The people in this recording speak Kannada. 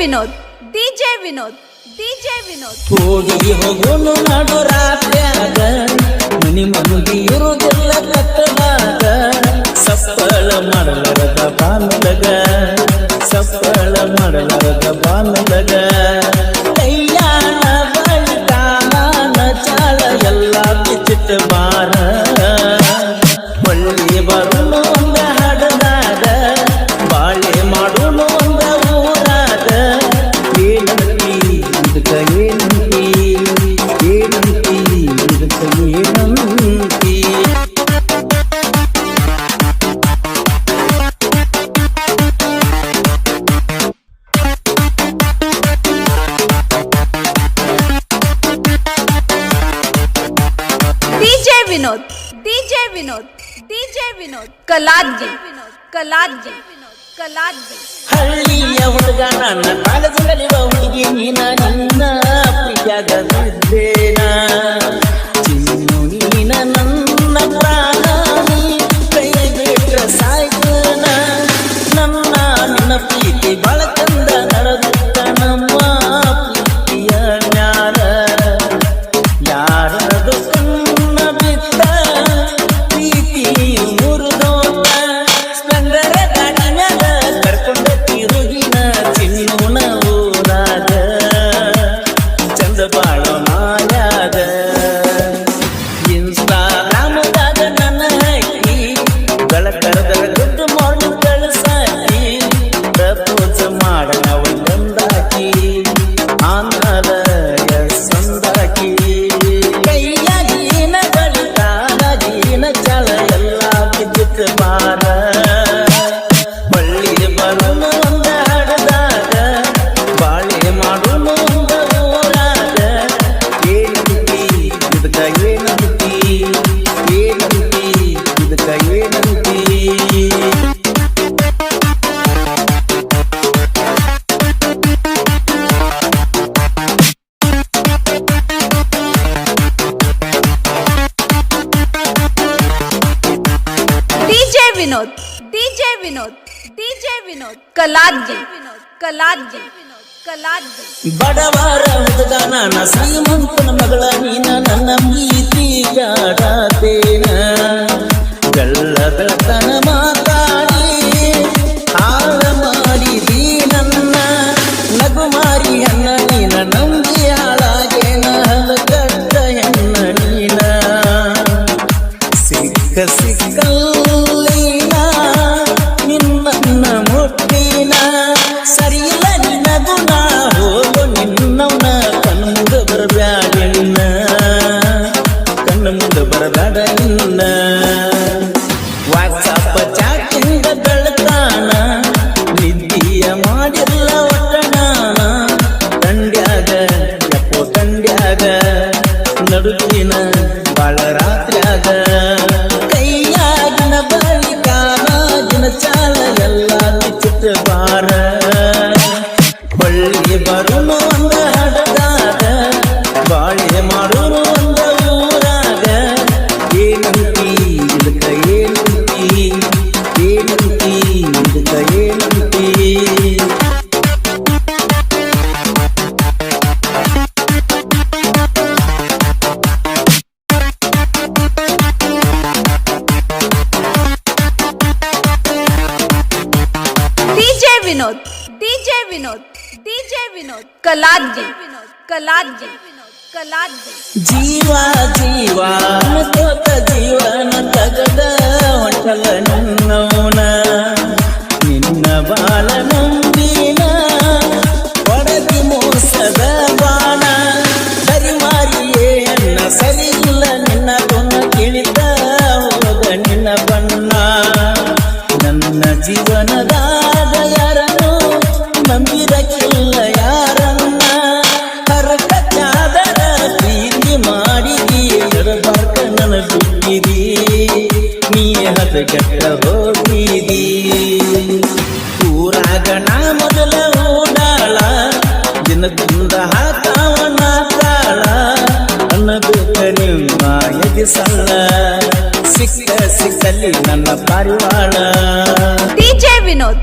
Vinod DJ Vinod DJ Vinod. ಹೋಗಿ ಹೋಗೋನು ನಾಡು ರಾತ್ರ್ಯಾಗ ಮನಿ ಮಂದಿ ಇರುವುದಿಲ್ಲ ಕತ್ತಲಾಗ ಸಪ್ಪಳ ಮಾಡಲಾರದ ಸಫಲ ಸಪ್ಪಳ ಮಾಡಲಾರದ ಬಾನಲಗ. ಕೈಯಾನ ಬಳಿತಾನ ಚಾಳ ಎಲ್ಲ ಬಿಚ್ಚಿಟ್ಟು ಬಾರ ವಿನೋದ್ ಡಿಜೆ ವಿನೋದ್ ಕಲಾದ್ಗಿ ವಿನೋದ್ ಕಲಾದ್ಗಿ ವಿನೋದ್ ಕಲಾದ್ಗಿ ಹಳ್ಳಿಯ ಹುಡುಗ ನನ್ನ ಕಾಲೇಜು ಕಲಿಯುವ ಹುಡುಗಿ ನೀನ ವಿನೋದ್. ಡಿಜೆ ವಿನೋದ್. ಡಿಜೆ ವಿನೋದ್. ಕಲಾದ್ಗಿ ವಿನೋದ್ ಕಲಾದ್ಗಿ ಬಡವರ ಹುಡುಗ ನನ್ನ ಶ್ರೀಮಂತನ ಮಗಳ ನೀನ, ನನ್ನ ಮೀತಿ ಜಾಡತೇನ ಬೆಲ್ಲ ಬೆಳತನ ಮಾತಾಡಿ ನಡುವಿನ ಬಾಳ ರಾತ್ರಿಯಾಗ ಕೈಯಾಗಿನ ಬಳಿ ಕಾಲಾಗಿನ ಚಾಲ ಎಲ್ಲ ಬಿಚ್ಚಿಟ್ಟ ಬಾರ ಬಳ್ಳಿ ಬರುನು ವಿನೋದ್. ಡಿಜೆ ವಿನೋದ್. ಡಿಜೆ ವಿನೋದ್. ಕಲಾದ್ಗಿ ವಿನೋದ್. ಕಲಾದ್ಗಿ ಕಲಾದ್ಗಿ ಜೀವ ಜೀವ ಜೀವನ ತಗದ ಹೊಂಟಲ ನಿನ್ನವನ ನೀ ಹದಗೆಟ್ಟ ಹೋಗಿದಿ. ಊರಾಗ ನಾ ಮೊದಲ ಓಡಾಳ ದಿನ ತುಂದ ಹಾಕಾವನ ತಾಳ. ಅನ್ನಬೇಕ ನಿಮ್ಮ ಎದಿ ಸಣ್ಣ, ಸಿಕ್ಕ ಸಿಕ್ಕಲ್ಲಿ ನನ್ನ ಪಾರಿವಾಳ. ಡಿಜೆ ವಿನೋದ್.